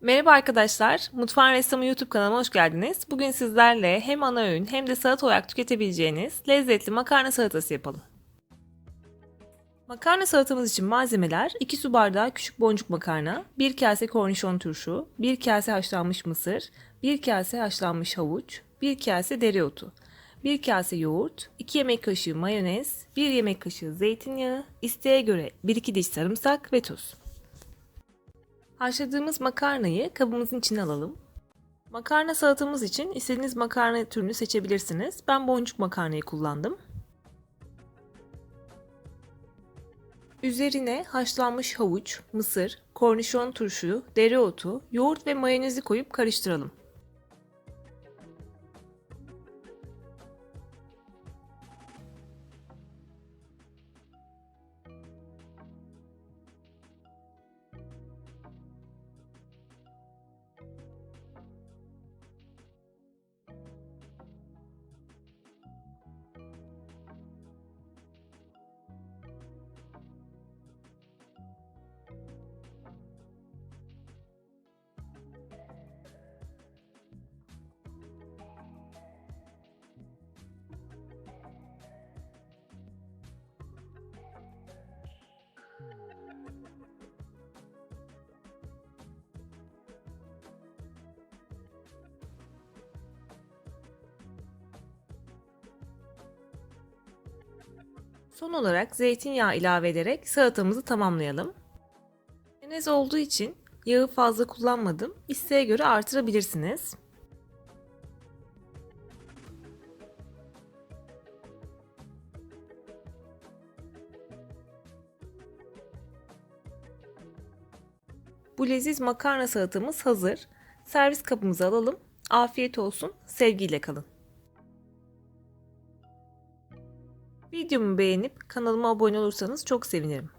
Merhaba arkadaşlar, Mutfağın Ressamı YouTube kanalıma hoş geldiniz. Bugün sizlerle hem ana öğün hem de salata olarak tüketebileceğiniz lezzetli makarna salatası yapalım. Makarna salatamız için malzemeler 2 su bardağı küçük boncuk makarna, 1 kase kornişon turşu, 1 kase haşlanmış mısır, 1 kase haşlanmış havuç, 1 kase dereotu, 1 kase yoğurt, 2 yemek kaşığı mayonez, 1 yemek kaşığı zeytinyağı, isteğe göre 1-2 diş sarımsak ve tuz. Haşladığımız makarnayı kabımızın içine alalım. Makarna salatamız için istediğiniz makarna türünü seçebilirsiniz. Ben boncuk makarnayı kullandım. Üzerine haşlanmış havuç, mısır, kornişon turşu, dereotu, yoğurt ve mayonezi koyup karıştıralım. Son olarak zeytinyağı ilave ederek salatamızı tamamlayalım. Mayonez olduğu için yağı fazla kullanmadım. İsteğe göre artırabilirsiniz. Bu leziz makarna salatamız hazır. Servis kabımıza alalım. Afiyet olsun. Sevgiyle kalın. Videomu beğenip kanalıma abone olursanız çok sevinirim.